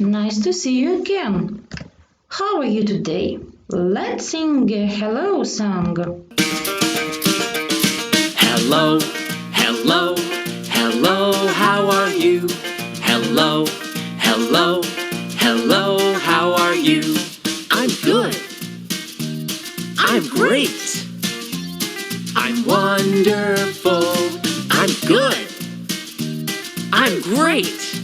nice to see you again. How are you today? Let's sing a hello song. Hello, hello, hello, how are you? Hello, hello, hello, how are you? I'm good. I'm great. I'm wonderful. I'm good. I'm great.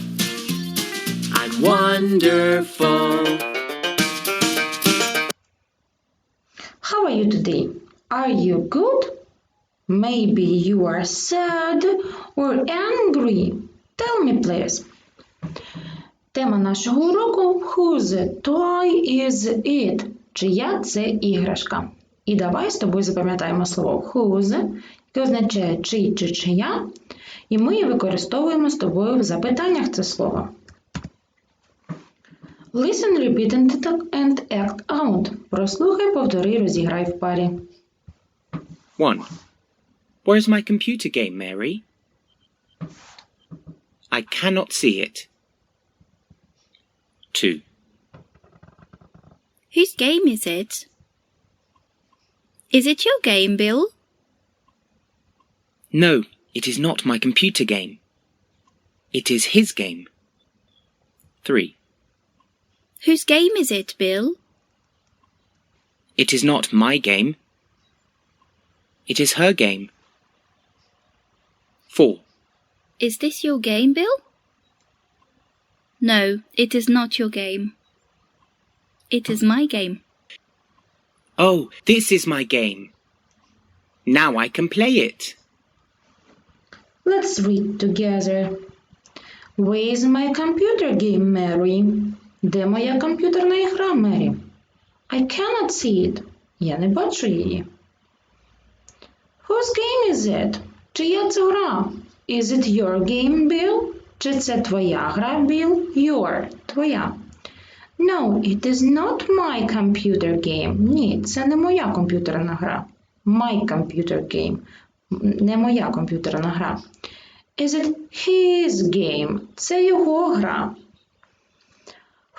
Wonderful. How are you today? Are you good? Maybe you are sad or angry. Tell me, please. Тема нашого уроку Whose toy is it? Чия це іграшка? І давай з тобою запам'ятаємо слово whose, яке означає чий чи чия, і ми використовуємо з тобою в запитаннях це слово. Listen, repeat and and act out. Прослухай, повтори, розіграй в парі. 1. Where's my computer game, Mary? I cannot see it. 2. Whose game is it? Is it your game, Bill? No, it is not my computer game. It is his game. 3. Whose game is it, Bill? It is not my game. It is her game. 4. Is this your game, Bill? No, it is not your game. It is my game. Oh, this is my game. Now I can play it. Let's read together. Where is my computer game, Mary? Де моя комп'ютерна ігра, Мері? I cannot see it. Я не бачу її. Whose game is it? Чия це гра? Is it your game, Bill? Чи це твоя гра, Bill? Your. Твоя. No, it is not my computer game. Ні, це не моя комп'ютерна гра. My computer game. Не моя комп'ютерна гра. Is it his game? Це його гра.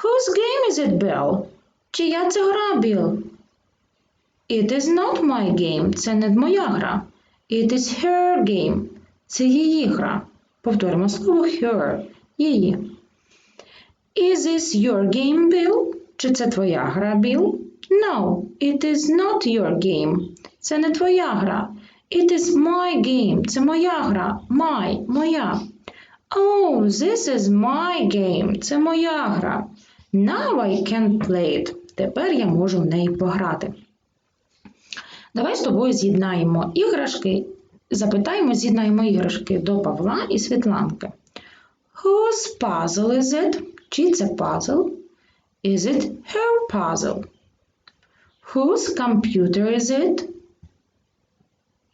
Whose game is it, Bill? Чия це гра, Bill? It is not my game. Це не моя гра. It is her game. Це її гра. Повторимо слово her. Її. Is this your game, Bill? Чи це твоя гра, Bill? No, it is not your game. Це не твоя гра. It is my game. Це моя гра. My. Моя. Oh, this is my game. Це моя гра. Now I can play it. Тепер я можу в неї пограти. Давай з тобою з'єднаємо іграшки. Запитаємо, з'єднаємо іграшки до Павла і Світланки. Whose puzzle is it? Чи це пазл? Is it her puzzle? Whose computer is it?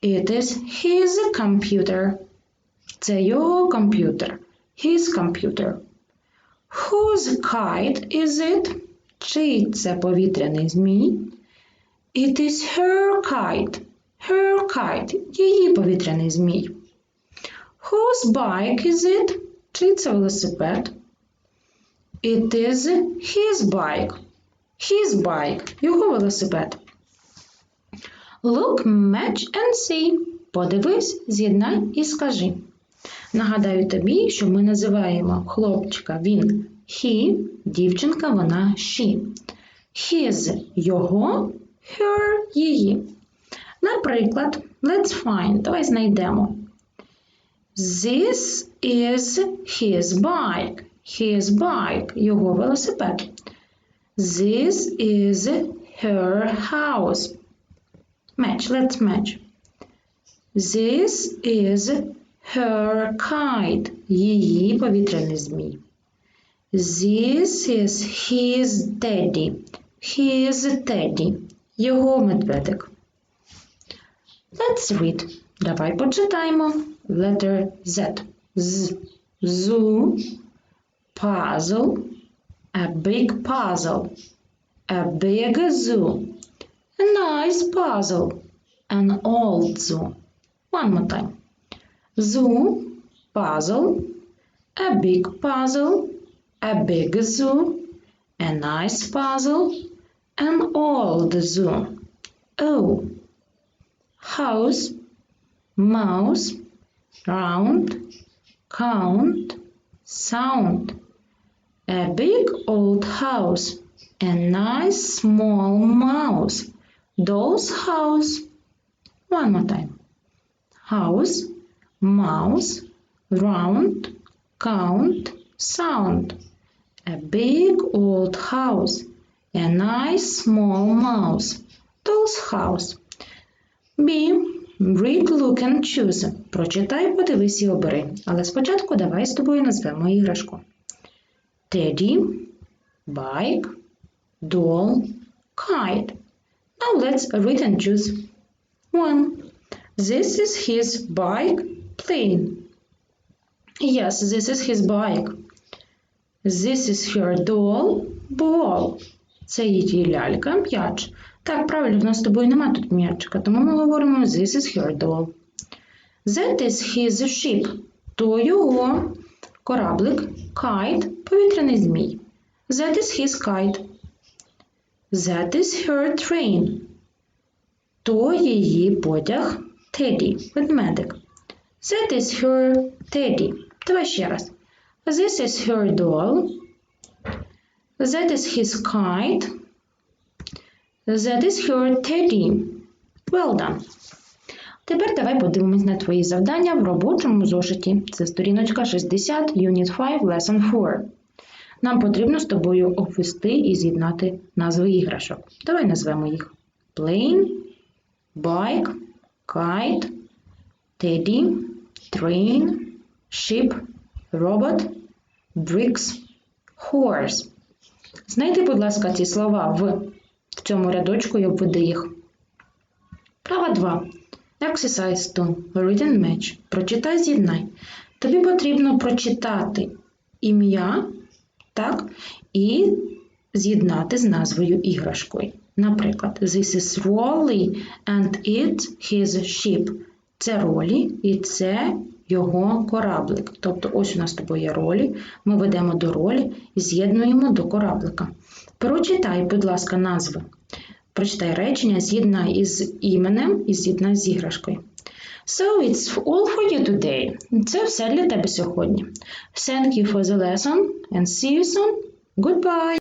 It is his computer. Це його комп'ютер. His computer. Whose kite is it? Чий це повітряний змій? It is her kite. Her kite. Її повітряний змій. Whose bike is it? Чий це велосипед? It is his bike. His bike. Його велосипед. Look, match and see. Подивись, з'єднай і скажи. Нагадаю тобі, що ми називаємо хлопчика він he, дівчинка вона she. His його, her її. Наприклад, let's find. Давай знайдемо. This is his bike. His bike його велосипед. This is her house. Match, let's match. This is her kite. Її повітряний змій. This is his teddy. His teddy. Його медведик. Let's read. Давай почитаємо. Letter Z. З. Zoo. Puzzle. A big puzzle. A big zoo. A nice puzzle. An old zoo. One more time. Zoo. Puzzle. A big puzzle. a big zoo, a nice puzzle, an old zoo. O. House, mouse, round, count, sound. A big old house, a nice small mouse, doll's house. One more time. House, mouse, round, count, sound. A big old house, a nice small mouse, doll's house. B. Read, look and choose. Прочитай, подивись і обери. Але спочатку давай з тобою назвемо іграшку. Teddy, bike, doll, kite. Now let's read and choose. One. This is his bike plane. Yes, this is his bike. This is her doll ball. Це її лялька м'яч. Так, правильно, в нас з тобою нема тут м'ячика, тому ми говоримо this is her doll. That is his ship. То його кораблик kite, повітряний змій. That is his kite. That is her train. То її потяг Teddy, ведмедик. That is her teddy. Давай ще раз. This is her doll. That is his kite. That is her teddy. Well done. Тепер давай подивимось на твої завдання в робочому зошиті. Це сторіночка 60, Unit 5, Lesson 4. Нам потрібно з тобою обвести і з'єднати назви іграшок. Давай назвемо їх Plane, Bike, Kite, Teddy, Train, Ship, Robot, Bricks, Horse. Знайди, будь ласка, ці слова в цьому рядочку і обведи їх. Права 2. Exercise 2. Read and match. Прочитай, з'єднай. Тобі потрібно прочитати ім'я, так, і з'єднати з назвою іграшкою. Наприклад, This is Rolly and it's his ship. Це Ролі і це його кораблик. Тобто, ось у нас з тобою є ролі. Ми ведемо до ролі і з'єднуємо до кораблика. Прочитай, будь ласка, назви. Прочитай речення, з'єднай із іменем і з'єднай з іграшкою. So it's all for you today. Це все для тебе сьогодні. Thank you for the lesson and see you soon. Goodbye!